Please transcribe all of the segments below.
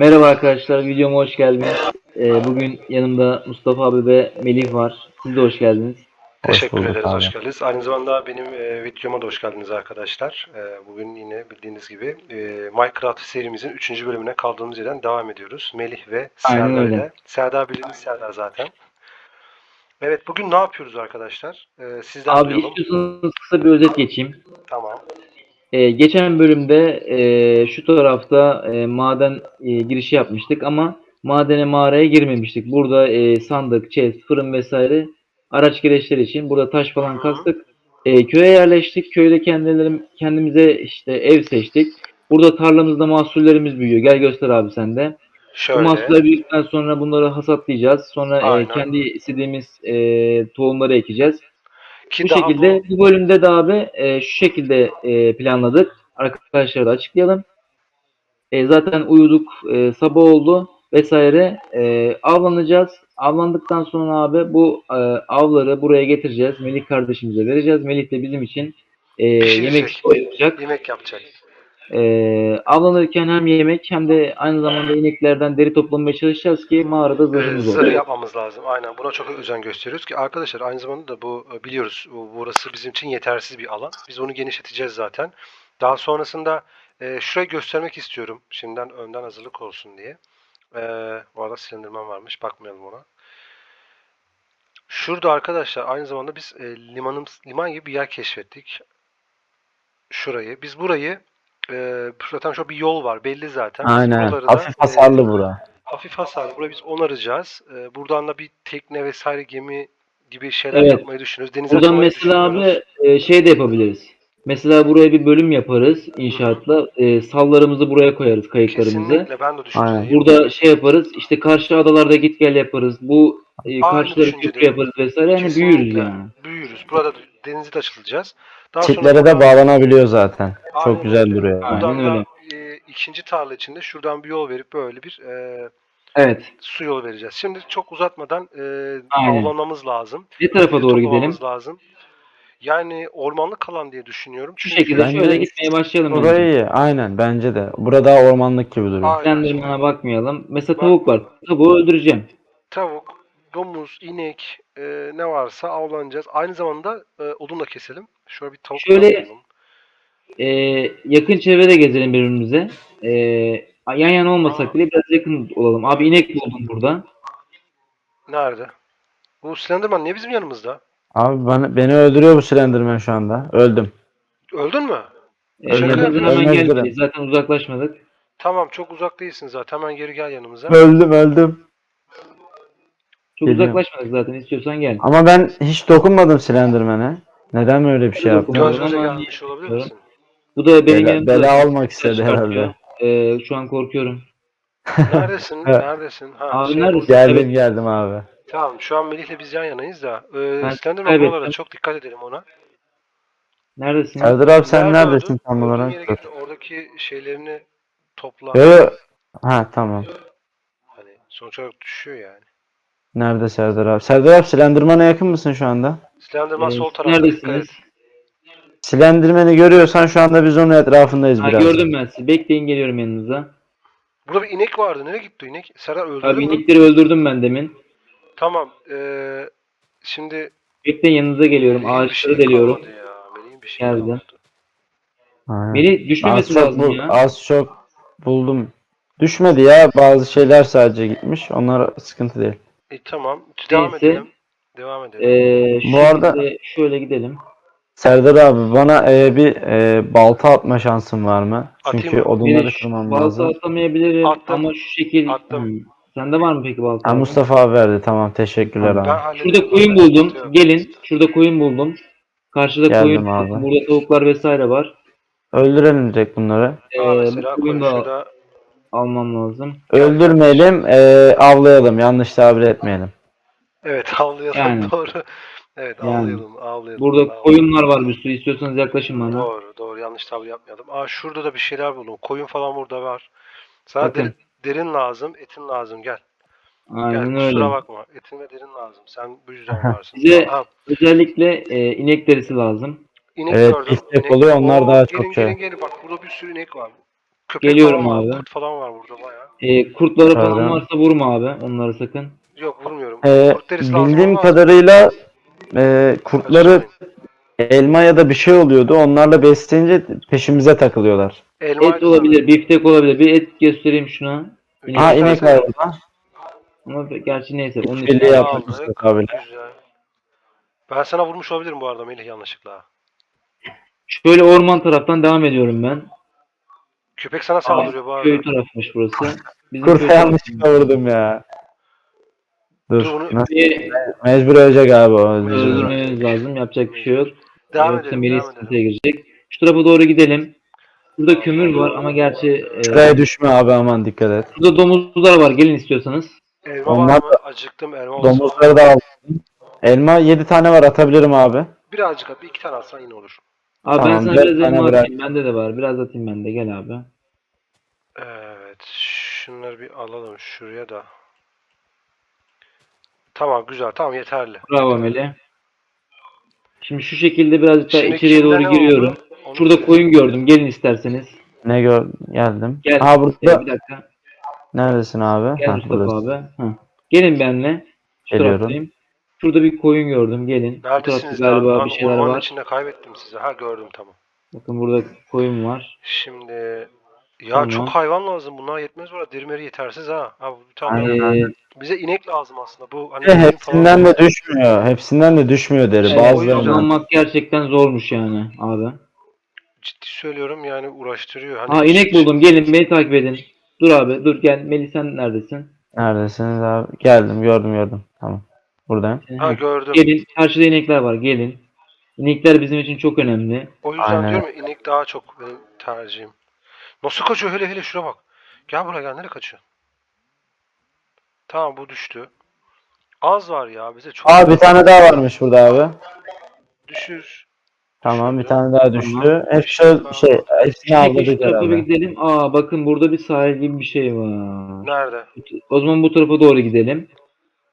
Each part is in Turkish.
Merhaba arkadaşlar, videoma hoş geldiniz. Ee, bugün yanımda Mustafa abi ve Melih var. Siz de hoş geldiniz. Hoş Teşekkür bulduk ederiz, abi. hoş geldiniz. Aynı zamanda benim e, videoma da hoş geldiniz arkadaşlar. E, bugün yine bildiğiniz gibi e, Minecraft serimizin 3. bölümüne kaldığımız yerden devam ediyoruz. Melih ve Serdar ile. Serdar bildiğiniz Serdar zaten. Evet, bugün ne yapıyoruz arkadaşlar? E, sizden Abi duyalım. istiyorsanız kısa bir özet geçeyim. Tamam. Ee, geçen bölümde e, şu tarafta e, maden e, girişi yapmıştık ama madene mağaraya girmemiştik. Burada e, sandık, chest, fırın vesaire araç gereçler için burada taş falan kastık. E, köye yerleştik. Köyde kendilerim, kendimize işte ev seçtik. Burada tarlamızda mahsullerimiz büyüyor. Gel göster abi sen de. Bu Şöyle. mahsuller büyüdükten sonra bunları hasatlayacağız. Sonra e, kendi istediğimiz e, tohumları ekeceğiz. Ki Bu şekilde bu... bölümde de abi e, şu şekilde e, planladık. Arkadaşlara da açıklayalım. E, zaten uyuduk, e, sabah oldu vesaire. E, avlanacağız. Avlandıktan sonra abi bu e, avları buraya getireceğiz. Melih kardeşimize vereceğiz. Melih de bizim için e, Pişirecek. yemek yapacak. bu yemek yapacak. E, avlanırken hem yemek hem de aynı zamanda ineklerden deri toplamaya çalışacağız ki mağarada E, zırhımız zırh olur. yapmamız lazım. Aynen. Buna çok özen gösteriyoruz ki arkadaşlar aynı zamanda da bu e, biliyoruz bu- burası bizim için yetersiz bir alan. Biz onu genişleteceğiz zaten. Daha sonrasında e, şurayı göstermek istiyorum. Şimdiden önden hazırlık olsun diye. E, bu arada silindirmen varmış. Bakmayalım ona. Şurada arkadaşlar aynı zamanda biz e, limanım liman gibi bir yer keşfettik. Şurayı. Biz burayı e, zaten şu bir yol var belli zaten. Aynen. buraları da, Hafif e, hasarlı bura. Hafif hasarlı. Burayı biz onaracağız. Ee, buradan da bir tekne vesaire gemi gibi şeyler Evet. yapmayı düşünüyoruz. Denize Buradan mesela abi e, şey de yapabiliriz. Mesela buraya bir bölüm yaparız inşaatla. E, sallarımızı buraya koyarız kayıklarımızı. Kesinlikle ben de düşüncedeyim. Burada şey yaparız. işte karşı adalarda git gel yaparız. Bu e, karşıları köprü yaparız vesaire. Yani Kesinlikle büyürüz yani. Büyürüz. Burada da denize de açılacağız. Daha Çitlere de buradan- bağlanabiliyor zaten. Aynen Çok güzel öyle. duruyor. Aynen Buradan öyle. da e, ikinci tarla içinde şuradan bir yol verip böyle bir e, Evet. su yolu vereceğiz. Şimdi çok uzatmadan e, Aynen. avlanmamız lazım. Ne tarafa Denize doğru gidelim? lazım. Yani ormanlık alan diye düşünüyorum. Şu Çünkü- şekilde Bence- şöyle gitmeye başlayalım. Burayı bence. iyi. Aynen bence de. Burada daha ormanlık gibi duruyor. Aynen. Sendirmana bakmayalım. Mesela tavuk var. Tavuğu öldüreceğim. tavuk, domuz, inek e, ne varsa avlanacağız. Aynı zamanda e, odun da keselim. Şöyle bir tavuk Şöyle- avlayalım. E, yakın çevrede gezelim birbirimize. E, yan yana olmasak bile biraz yakın olalım. Abi inek buldum burada. Nerede? Bu Slenderman niye bizim yanımızda? Abi bana, beni öldürüyor bu Slenderman şu anda. Öldüm. Öldün mü? E, Şaka hemen Ölmez direkt. Zaten uzaklaşmadık. Tamam çok uzak değilsin zaten. Hemen geri gel yanımıza. Öldüm öldüm. Çok Geliyorum. uzaklaşmadık zaten. İstiyorsan gel. Ama ben hiç dokunmadım Slenderman'e. Neden böyle bir şey gelmiş olabilir misin? Bu da benim Bela, bela olmak istedi herhalde. E, şu an korkuyorum. Neredesin? Evet. Neredesin? Ha, Abi şey neredesin? Geldim Evet. geldim abi. Tamam şu an Melih'le biz yan yanayız da. Ben Slenderman kaybettim. buralara çok dikkat edelim ona. Neredesin? Serdar abi sen Nerede neredesin öldün? tam Öldüğün olarak? yere git, Oradaki şeylerini topla. Yo, yo. Ha tamam. Hani sonuç olarak düşüyor yani. Nerede Serdar abi? Serdar abi Slenderman'a yakın mısın şu anda? Slenderman E, sol tarafta neredesiniz? Slenderman'i görüyorsan şu anda biz onun etrafındayız Ha, biraz. gördüm ben sizi. Bekleyin geliyorum yanınıza. Burada bir inek vardı. Nereye gitti o inek? Serdar öldürdün Abi mü? inekleri öldürdüm ben demin. Tamam. Eee şimdi Bekleyin yanınıza geliyorum. Melih'in bir Ağaçları şeyi deliyorum. kalmadı Ya. Bir şey Geldi. kalmadı. Aynen. Beni düşmemesi çok, lazım bul- ya. az çok buldum. Düşmedi ya bazı şeyler sadece gitmiş. Onlar sıkıntı değil. E, tamam. Devam Neyse. edelim. Devam edelim. Ee, Bu arada- şekilde şöyle gidelim. Serdar abi bana e, bir e, balta atma şansın var mı? Atayım Çünkü mı? odunları Beni şu- kırmam balta lazım. atamayabilirim Attım. ama şu şekil. Attım. Hmm. Sende var mı peki balta? Ha? Mustafa abi verdi tamam teşekkürler ben abi. hallederim. Şurada koyun Ben buldum. atıyorum. Gelin. Şurada koyun buldum. Karşıda Geldim koyun. abi. Burada tavuklar vesaire var. Öldürelim direkt bunları. Ee, Aa, mesela koyun da şurada. Almam lazım. Öldürmeyelim, e, avlayalım. Yanlış tabir etmeyelim. Evet avlayalım Yani. doğru. Evet Yani. avlayalım avlayalım. Burada avlayalım. koyunlar var bir sürü. İstiyorsanız yaklaşın bana. Doğru doğru yanlış tabir yapmayalım. Aa şurada da bir şeyler buldum. Koyun falan burada var. Sana Bakın. derin, derin lazım, etin lazım. Gel. Aynen Gel öyle. kusura bakma. Etin ve derin lazım. Sen bu yüzden varsın. Bize- Ha, Özellikle e, inek derisi lazım. inek Evet, gördüm. istek İnek- oluyor, onlar Oo, daha gelin, çok şey. Gelin gelin bak burada bir sürü inek var. Köpek Geliyorum falan var, abi. Kurt falan var burada bayağı. E, kurtlara falan Pardon. varsa vurma abi. Onları sakın. Yok vurmuyorum. Ee, Kurt derisi lazım bildiğim kadarıyla e, kurtları elma ya da bir şey oluyordu. Onlarla besleyince peşimize takılıyorlar. Elma Et olabilir, biftek olabilir. Bir et göstereyim şuna. İnek Ha inek var burada. Ama gerçi neyse. Onun için Birliği yaptık aldık. Mustafa abiyle. Güzel. Ben sana vurmuş olabilirim bu arada Melih yanlışlıkla. Şöyle orman taraftan devam ediyorum ben. Köpek sana saldırıyor bu arada. Köy tarafmış burası. Bizim Kurta köy yanlışlıkla vurdum ya. Dur. Dur, bunu- nasıl- Mecbur ölecek abi o. öldürmemiz lazım. Yapacak bir şey yok. Devam Yoksa edelim. Melih Devam edelim. sıkıntıya girecek. Şu tarafa doğru gidelim. Burada kömür var ama gerçi e, Şuraya düşme abi aman dikkat et. burada domuzlar var. Gelin istiyorsanız. Elma Onlar var mı? Acıktım elma olsun. Domuzları da aldım. Elma 7 tane var atabilirim abi. Birazcık at. Bir iki tane atsan yine olur. Abi ben Tamam, sana dört biraz tane elma bırak. atayım. Bende de var. Biraz atayım ben de. Gel abi. Evet. Şunları bir alalım şuraya da. Tamam güzel. Tamam yeterli. Bravo Melih. Şimdi şu şekilde birazcık daha Şimdi içeriye kimde doğru ne giriyorum. oldu? Onu Şurada söyle. koyun gördüm. Gelin isterseniz. Ne gör geldim. Gel. Aa Ee, burada bir dakika. neredesin abi? Gel Ha, Mustafa buradasın. abi. Heh. Gelin benimle. Şu Geliyorum. taraftayım. Şurada bir koyun gördüm. Gelin. Bu Neredesiniz galiba lan? bir şeyler Ormanın var. içinde kaybettim sizi. Ha gördüm tamam. Bakın burada koyun var. Şimdi ya Tamam. çok hayvan lazım. Bunlar yetmez var. Derimeri yetersiz ha. Ha bu- tamam. Ee, Bize inek lazım aslında. Bu hani koyun hepsinden falan- de düşmüyor. Hepsinden de düşmüyor deri. evet, Bazılarından. avlanmak gerçekten zormuş yani abi. ciddi söylüyorum yani uğraştırıyor. Hani Ha inek buldum. Gelin beni takip edin. Dur abi dur gel. Melih sen neredesin? Neredesiniz abi? Geldim gördüm gördüm. Tamam. Buradayım. Ha gördüm. Gelin. Karşıda inekler var. Gelin. İnekler bizim için çok önemli. O yüzden Aynen. diyorum ya inek daha çok benim tercihim. Nasıl kaçıyor hele hele şuna bak. Gel buraya gel nereye kaçıyor? Tamam bu düştü. Az var ya bize çok Aa bir tane daha varmış burada abi. düşür. Tamam bir tane daha düştü. Hep şöyle şey hepsini Şimdi şu avladık tarafa bir herhalde. gidelim. Aa bakın burada bir sahil gibi bir şey var. Nerede? O zaman bu tarafa doğru gidelim.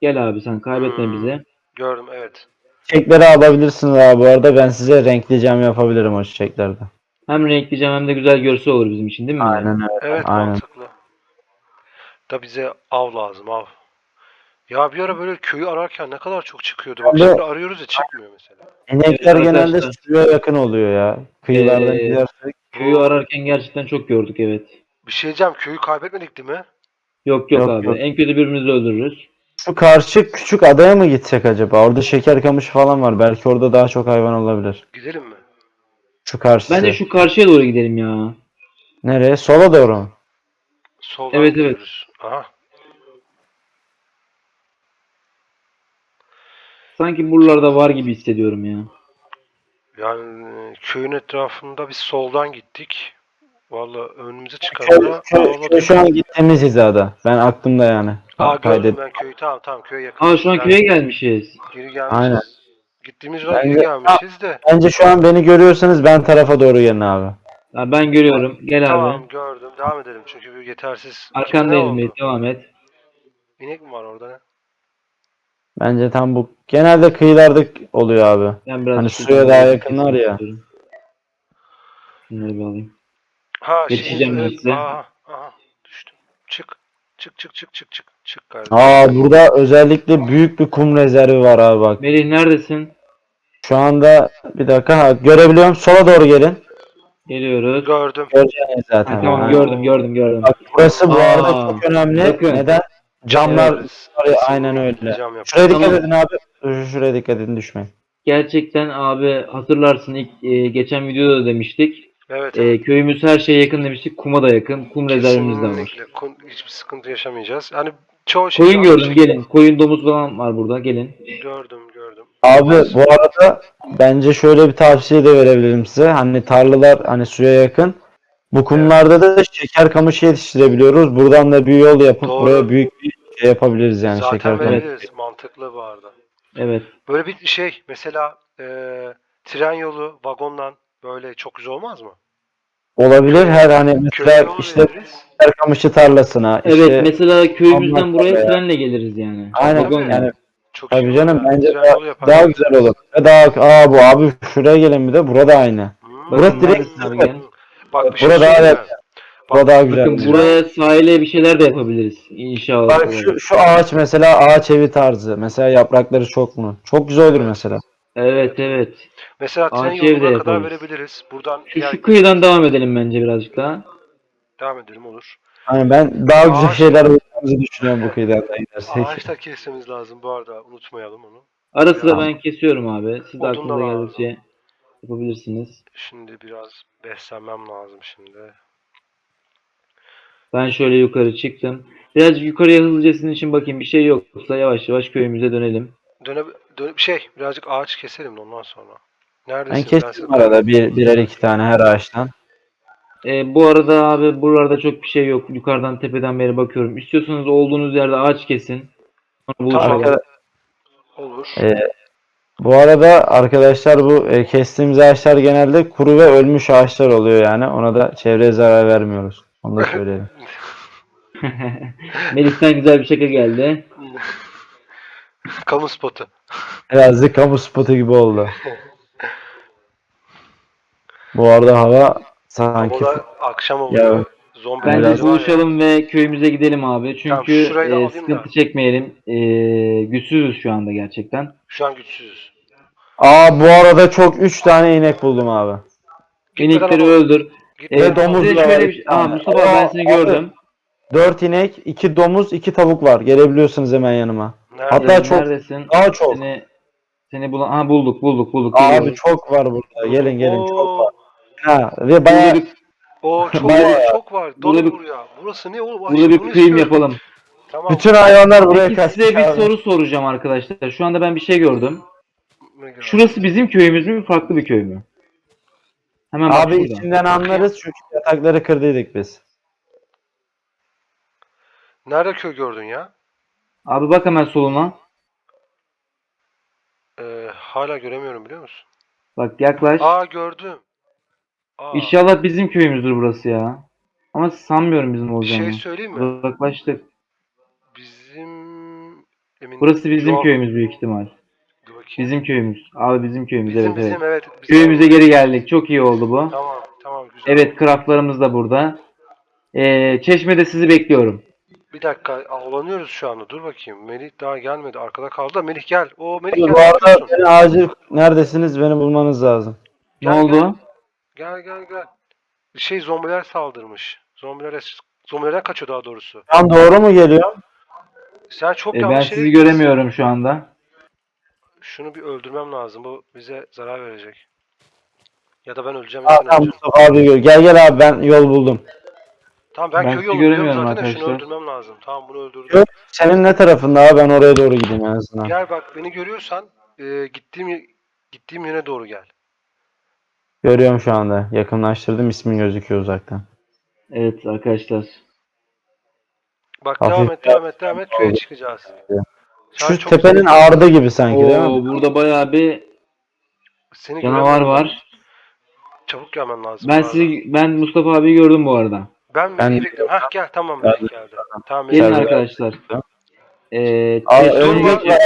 Gel abi sen kaybetme Hmm. bizi. Gördüm evet. Çiçekleri alabilirsiniz abi bu arada. Ben size renkli cam yapabilirim o çiçeklerde. Hem renkleyeceğim hem de güzel görsel olur bizim için değil mi? Aynen öyle. Evet Aynen. mantıklı. Da bize av lazım av. Ya bir ara böyle köyü ararken ne kadar çok çıkıyordu. Bak Abi- şimdi arıyoruz ya çıkmıyor mesela. İnekler Evet, genelde arkadaşlar. suya yakın oluyor ya. Kıyılardan Ee, gidersek. Köyü ararken gerçekten çok gördük evet. Bir şey diyeceğim köyü kaybetmedik değil mi? Yok yok, Yok, abi. yok. En kötü birbirimizi öldürürüz. Şu karşı küçük adaya mı gitsek acaba? Orada şeker kamışı falan var. Belki orada daha çok hayvan olabilir. Gidelim mi? Şu karşısı. Bence şu karşıya doğru gidelim ya. Nereye? Sola doğru mu? Soldan Evet, evet. gidiyoruz. Aha. Sanki buralarda var gibi hissediyorum ya. Yani e, köyün etrafında biz soldan gittik. Valla önümüze Köy, çıkanlara köy- köy şu an gittiğimiz hizada. Ben aklımda yani. Aa Kaydet. gördüm ben köyü. Tamam tamam köye yakın. Aa şu an köye gelmişiz. Geri gelmişiz. Aynen. Gittiğimiz var geri gelmişiz de. Bence şu an beni görüyorsanız ben tarafa doğru gelin abi. Ya ben görüyorum. Gel Tamam abi. gördüm. Devam edelim çünkü bir yetersiz. Arkandayız? Melih. Devam et. İnek mi var orada ne? Bence tam bu. Genelde kıyılarda oluyor abi. Ben biraz Hani suya daha yakınlar ya. Şunları bir alayım. Ha Yetişeceğim ben evet. size. Aha, aha düştüm. Çık. Çık çık çık çık çık. Çık kardeşim. Aa burada özellikle büyük bir kum rezervi var abi bak. Melih neredesin? Şu anda bir dakika ha, görebiliyorum. Sola doğru gelin. Geliyoruz. Gördüm. Göreceğiniz zaten. Ha, tamam Ha. gördüm gördüm gördüm. Bak burası bu Aa, arada çok önemli. bakın. Neden? Camlar Evet. var ya, aynen öyle. Cam yap. Şuraya dikkat Tamam. edin abi. Şuraya dikkat edin düşmeyin. Gerçekten abi hatırlarsın ilk e, geçen videoda da demiştik. Evet. E, evet. köyümüz her şeye yakın demiştik. Kuma da yakın. Kum rezervimiz de var. Kun- Hiçbir sıkıntı yaşamayacağız. Yani çoğu şey Koyun gördüm gelin. Koyun domuz falan var burada gelin. Gördüm gördüm. Abi bu arada bence şöyle bir tavsiye de verebilirim size. Hani tarlalar hani suya yakın. Bu kumlarda da şeker kamışı yetiştirebiliyoruz. Buradan da bir yol yapıp Doğru. buraya büyük bir şey yapabiliriz yani şeker Zaten kamışı. verebiliriz. Mantıklı bu arada. Evet. Böyle bir şey mesela e, tren yolu vagondan böyle çok güzel olmaz mı? Olabilir her hani mesela işte veririz. şeker kamışı tarlasına Evet işte mesela köyümüzden buraya ya. trenle geliriz yani. aynen Vagonla. yani Çok tabii iyi canım olur ya. bence daha, daha güzel olur. Ve daha aa bu abi şuraya gelin bir de burada aynı. Hmm. Bakın Burası direkt abi gel. Bak bir şey Burada söyleyeyim evet. mi? Bu daha güzel. Bakın buraya sahile bir şeyler de yapabiliriz inşallah. Bak şu, şu ağaç mesela ağaç evi tarzı. Mesela yaprakları çok mu? Çok güzel olur mesela. Evet evet. Mesela tren Ağaç ev de yoluna kadar yaparız. verebiliriz. Buradan Şu, diğer- şu kıyıdan devam edelim bence birazcık daha. devam edelim olur. Hani ben daha güzel Ağaç- şeyler bulacağımızı düşünüyorum bu kıyıdan da gidersek. Ağaç da kesmemiz lazım bu arada. Unutmayalım onu. Ara sıra ben kesiyorum abi. Siz de Odun da aklınıza var. geldikçe yapabilirsiniz. Şimdi biraz beslenmem lazım şimdi. Ben şöyle yukarı çıktım. Birazcık yukarıya hızlıca sizin için bakayım bir şey yoksa yavaş yavaş köyümüze dönelim. Döne, döne şey birazcık ağaç keselim de ondan sonra. Neredesin? Ben kestim arada bir, birer iki tane her ağaçtan. Ee, bu arada abi buralarda çok bir şey yok. Yukarıdan tepeden beri bakıyorum. İstiyorsanız olduğunuz yerde ağaç kesin. Sonra buluşalım. Arkada- Olur. Ee, bu arada arkadaşlar bu e, kestiğimiz ağaçlar genelde kuru ve ölmüş ağaçlar oluyor yani. Ona da çevreye zarar vermiyoruz. Onu da söyleyelim. Melis'ten güzel bir şaka geldi. Kamu spotu. Birazcık kamu spotu gibi oldu. Bu arada hava sanki Havalar akşam Ya, oluyor. Zombi Bence Biraz- buluşalım ve köyümüze gidelim abi. Tamam, Çünkü da e, sıkıntı da. çekmeyelim. E, güçsüzüz şu anda gerçekten. Şu an güçsüzüz. Aa bu arada çok 3 tane inek buldum abi. Gitmeden İnekleri öldür. E, Ve bakalım. domuz da var, bir şey- Aa. Mustafa ben seni abi. gördüm. 4 inek, 2 domuz, 2 tavuk var. Gelebiliyorsunuz hemen yanıma. Nerede? Hatta çok- Neredesin? Daha çok. Seni seni bulan ha bulduk bulduk bulduk. Abi Geliyoruz. çok var burada. Gelin gelin çok Oo, var. Ha, ve bayağı Oo çok var, çok var. Dolu Burada bir- buraya. Burası ne oğlum? Ay, burada bir bunu kıyım istiyorum. yapalım. Tamam. bütün hayvanlar buraya Peki kaçtı. size bir abi. soru soracağım arkadaşlar. Şu anda ben bir şey gördüm. Mega. Şurası bizim köyümüz mü farklı bir köy mü? Hemen bak Abi içinden anlarız çünkü yatakları kırdıydık biz. Nerede köy gördün ya? Abi bak hemen soluna. Ee, hala göremiyorum biliyor musun? Bak yaklaş. Aa gördüm. Aa, İnşallah bizim köyümüzdür burası ya. Ama sanmıyorum bizim bir olacağını. şey söyleyeyim mi? Uzaklaştık. Bizim emin Burası bizim Yok, köyümüz büyük ihtimal. Dur bakayım. Bizim köyümüz. Abi bizim köyümüz Bizim evet bizim evet. evet. bizim- Köyümüze geri geldik. Çok iyi oldu bu. Tamam tamam güzel. Evet craftlarımız da burada. Ee, çeşmede sizi bekliyorum. Bir dakika avlanıyoruz şu anda. Dur bakayım. Melih daha gelmedi. Arkada kaldı da Melih gel. O Melih gel. bu ne arada beni acil neredesiniz beni bulmanız lazım. Ne Gel, oldu? Gel gel gel. Bir şey zombiler saldırmış. Zombilere zombilerden kaçıyor daha doğrusu. Şu doğru mu geliyor? Sen çok Ee, ben sizi gitmişsin. göremiyorum şu anda. Şunu bir öldürmem lazım. Bu bize zarar verecek. Ya da ben öleceğim Aa, tamam. Mustafa abi. Gel gel abi ben yol buldum. Tamam ben, Ben köy sizi yolu biliyorum göremiyorum zaten de şunu arkadaşlar. öldürmem lazım. Tamam bunu öldürdüm. Yok. Senin ne tarafında abi ben oraya doğru gideyim en azından. Gel bak beni görüyorsan e, gittiğim gittiğim yöne doğru gel. Görüyorum şu anda. Yakınlaştırdım ismin gözüküyor uzaktan. Evet arkadaşlar. Bak Hafif devam et devam et devam et köye çıkacağız. Şu çok tepenin ardı gibi sanki değil mi? Oo, burada bayağı bir Seni canavar var. Çabuk gelmen lazım. Ben sizi ben Mustafa abi gördüm bu arada. Ben Ben- bekliyorum. Hah gel tamam Melih geldi. Tamam Gelin arkadaşlar. Ee, Aa, örümcek.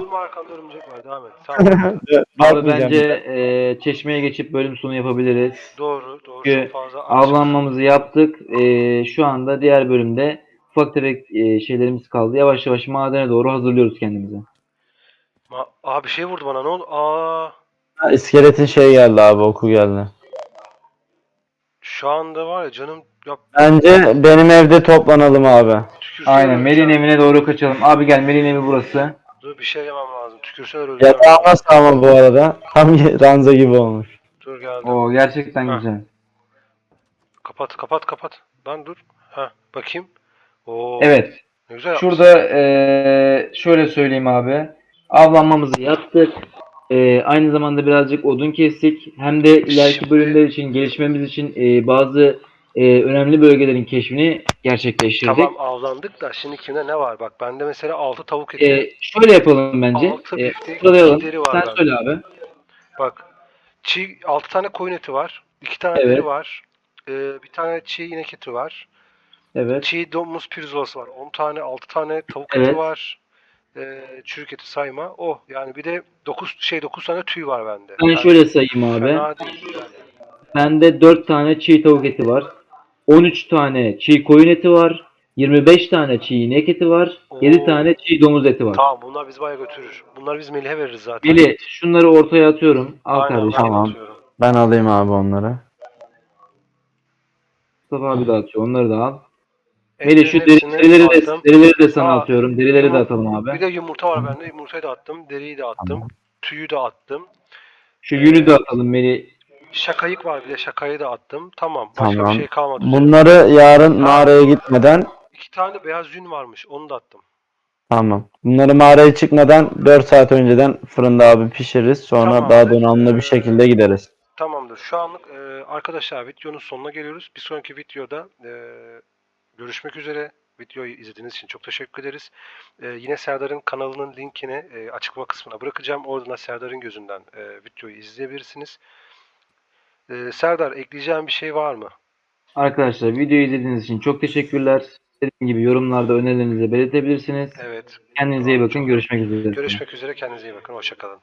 Durma, arkanda örümcek var. Devam et. Tamam. Abi bence e, çeşmeye geçip bölüm sonu yapabiliriz. doğru doğru. Çünkü fazla. Avlanmamızı yaptık. E, şu anda diğer bölümde ufak tefek e, şeylerimiz kaldı. Yavaş yavaş madene doğru hazırlıyoruz kendimizi. Ma- Aa bir şey vurdu bana ne oldu? Aa Ha, İskeletin şey geldi abi oku geldi. şu anda var ya canım ya Bence benim evde toplanalım abi. tükürsene Aynen öleceğim. Melih'in evine doğru kaçalım. Abi gel Melih'in evi burası. Dur bir şey yemem lazım. Tükürseler öleceğim. Yatağı nasıl ama bu arada? Tam ranza gibi olmuş. Dur geldim. Oo gerçekten Ha. güzel. Kapat kapat kapat. Lan dur. Ha bakayım. Oo. Evet. Ne güzel yapmışsın. Şurada e, şöyle söyleyeyim abi. Avlanmamızı yaptık. E, aynı zamanda birazcık odun kestik. Hem de ileriki bölümler için, gelişmemiz için e, bazı e, önemli bölgelerin keşfini gerçekleştirdik. Tamam avlandık da şimdi kimde ne var? Bak bende mesela 6 tavuk eti. E, şöyle yapalım bence. Altı E, biftek sıralayalım. Sen bende. söyle abi. Bak çiğ 6 tane koyun eti var. 2 tane Evet. var. Ee, bir tane çiğ inek eti var. Evet. Çiğ domuz pirzolası var. 10 tane 6 tane tavuk Evet. eti var. Ee, çürük eti sayma. Oh yani bir de 9 şey 9 tane tüy var bende. Ben Yani şöyle sayayım abi. Bende 4 tane çiğ tavuk eti var. 13 tane çiğ koyun eti var. 25 tane çiğ inek eti var. 7 Oo. tane çiğ domuz eti var. Tamam bunlar biz bayağı götürür. Bunları biz Melih'e veririz zaten. Melih şunları ortaya atıyorum. Al Aynen, kardeşim. ben Tamam. atıyorum. Ben alayım abi onları. Mustafa abi de atıyor. Onları da al. Melih şu Etlerin deri- hepsini derileri de, derileri de sana Aa, atıyorum. Derileri de yumur- atalım abi. Bir de yumurta var bende. Yumurtayı da attım. Deriyi de attım. Tamam. Tüyü de attım. Şu yünü de atalım Melih. Şakayık var bir de şakayı da attım. Tamam. Başka Tamam. bir şey kalmadı. Bunları yarın mağaraya gitmeden İki tane beyaz yün varmış. Onu da attım. tamam. Bunları mağaraya çıkmadan 4 saat önceden fırında abi pişiririz. Sonra Tamam daha donanımlı bir şekilde gideriz. Tamamdır. Şu anlık e, arkadaşlar videonun sonuna geliyoruz. Bir sonraki videoda e, görüşmek üzere. Videoyu izlediğiniz için çok teşekkür ederiz. E, yine Serdar'ın kanalının linkini e, açıklama kısmına bırakacağım. Oradan da Serdar'ın gözünden e, videoyu izleyebilirsiniz. E, Serdar ekleyeceğin bir şey var mı? Arkadaşlar videoyu izlediğiniz için çok teşekkürler. Dediğim gibi yorumlarda önerilerinizi belirtebilirsiniz. Evet. Kendinize iyi bakın. Görüşmek üzere. Görüşmek üzere. Kendinize iyi bakın. Hoşçakalın.